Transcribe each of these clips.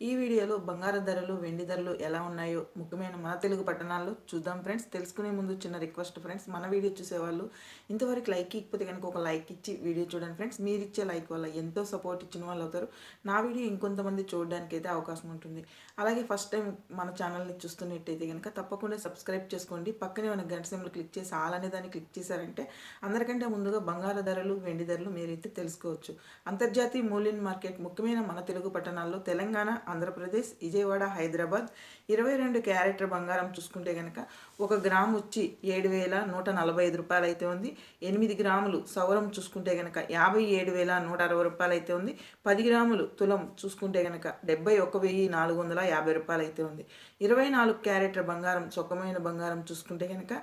ఈ వీడియోలో బంగారం ధరలు వెండి ధరలు ఎలా ఉన్నాయో ముఖ్యమైన మన తెలుగు పట్టణాల్లో చూద్దాం ఫ్రెండ్స్. తెలుసుకునే ముందు చిన్న రిక్వెస్ట్ ఫ్రెండ్స్ మన వీడియో చూసేవాళ్ళు ఇంతవరకు లైక్ ఇకపోతే కనుక ఒక లైక్ ఇచ్చి వీడియో చూడండి ఫ్రెండ్స్. మీరు ఇచ్చే లైక్ వల్ల ఎంతో సపోర్ట్ ఇచ్చిన వాళ్ళు అవుతారు. నా వీడియో ఇంకొంతమంది చూడడానికి అయితే అవకాశం ఉంటుంది. అలాగే ఫస్ట్ టైం మన ఛానల్ని చూస్తున్నట్టయితే కనుక తప్పకుండా సబ్స్క్రైబ్ చేసుకోండి. పక్కనే ఉన్న గంట సింబల్ క్లిక్ చేసి ఆల్ అనే దాన్ని క్లిక్ చేశారంటే అందరికంటే ముందుగా బంగారు ధరలు వెండి ధరలు మీరైతే తెలుసుకోవచ్చు. అంతర్జాతీయ మూల్యం మార్కెట్ ముఖ్యమైన మన తెలుగు పట్టణాల్లో తెలంగాణ ఆంధ్రప్రదేశ్ విజయవాడ హైదరాబాద్ ఇరవై రెండు క్యారెట్ల బంగారం చూసుకుంటే కనుక ఒక గ్రామ్ వచ్చి ఏడు వేల నూట నలభై ఐదు రూపాయలు అయితే ఉంది. ఎనిమిది గ్రాములు సౌరం చూసుకుంటే కనుక యాభై ఏడు వేల నూట అరవై రూపాయలు అయితే ఉంది. పది గ్రాములు తులం చూసుకుంటే కనుక డెబ్బై ఒక వెయ్యి నాలుగు వందల యాభై రూపాయలు అయితే ఉంది. ఇరవై నాలుగు క్యారెట్ల బంగారం చొక్కమైన బంగారం చూసుకుంటే కనుక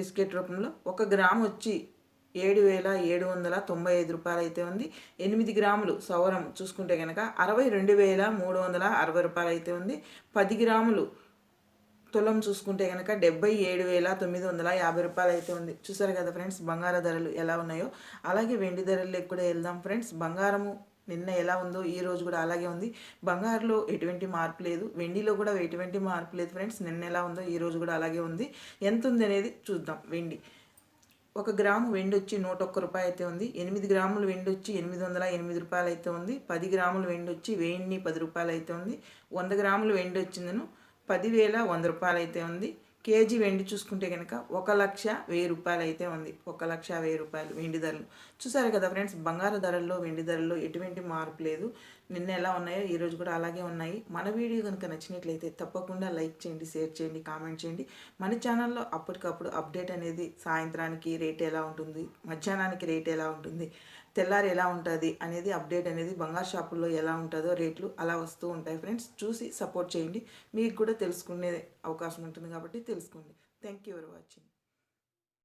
బిస్కెట్ రూపంలో ఒక గ్రామ్ వచ్చి ఏడు వేల ఏడు వందల తొంభై ఐదు రూపాయలు అయితే ఉంది. ఎనిమిది గ్రాములు సౌరం చూసుకుంటే కనుక అరవై రెండు వేల మూడు వందల అరవై రూపాయలు అయితే ఉంది. పది గ్రాములు తులం చూసుకుంటే కనుక డెబ్బై ఏడు వేల తొమ్మిది వందల యాభై రూపాయలు అయితే ఉంది. చూసారు కదా ఫ్రెండ్స్ బంగార ధరలు ఎలా ఉన్నాయో? అలాగే వెండి ధరలు కూడా వెళ్దాం ఫ్రెండ్స్. బంగారము నిన్న ఎలా ఉందో ఈ రోజు కూడా అలాగే ఉంది. బంగారులో ఎటువంటి మార్పు లేదు. వెండిలో కూడా ఎటువంటి మార్పు లేదు ఫ్రెండ్స్. నిన్న ఎలా ఉందో ఈ రోజు కూడా అలాగే ఉంది. ఎంత ఉంది అనేది చూద్దాం వెండి. ఒక గ్రాము వెండి వచ్చి నూట ఒక్క రూపాయి అయితే ఉంది. ఎనిమిది గ్రాములు వెండి వచ్చి ఎనిమిది వందల ఎనిమిది రూపాయలు అయితే ఉంది. పది గ్రాములు వెండి వచ్చి వెయ్యిన్ని పది రూపాయలు అయితే ఉంది. వంద గ్రాములు వెండి వచ్చిందను పదివేల వంద రూపాయలు అయితే ఉంది. కేజీ వెండి చూసుకుంటే కనుక ఒక లక్ష వెయ్యి రూపాయలు అయితే ఉంది. ఒక లక్ష వెయ్యి రూపాయలు వెండి ధరలు. చూసారు కదా ఫ్రెండ్స్ బంగారు ధరల్లో వెండి ధరల్లో ఎటువంటి మార్పు లేదు. నిన్న ఎలా ఉన్నాయో ఈరోజు కూడా అలాగే ఉన్నాయి. మన వీడియో కనుక నచ్చినట్లయితే తప్పకుండా లైక్ చేయండి షేర్ చేయండి కామెంట్ చేయండి. మన ఛానల్లో అప్పటికప్పుడు అప్డేట్ అనేది సాయంత్రానికి రేట్ ఎలా ఉంటుంది మధ్యాహ్నానికి రేట్ ఎలా ఉంటుంది తెల్లారి ఎలా ఉంటుంది అనేది అప్డేట్ అనేది బంగారు షాపుల్లో ఎలా ఉంటుందో రేట్లు అలా వస్తూ ఉంటాయి. ఫ్రెండ్స్ చూసి సపోర్ట్ చేయండి. మీకు కూడా తెలుసుకునే అవకాశం ఉంటుంది కాబట్టి తెలుసుకోండి. Thank you for watching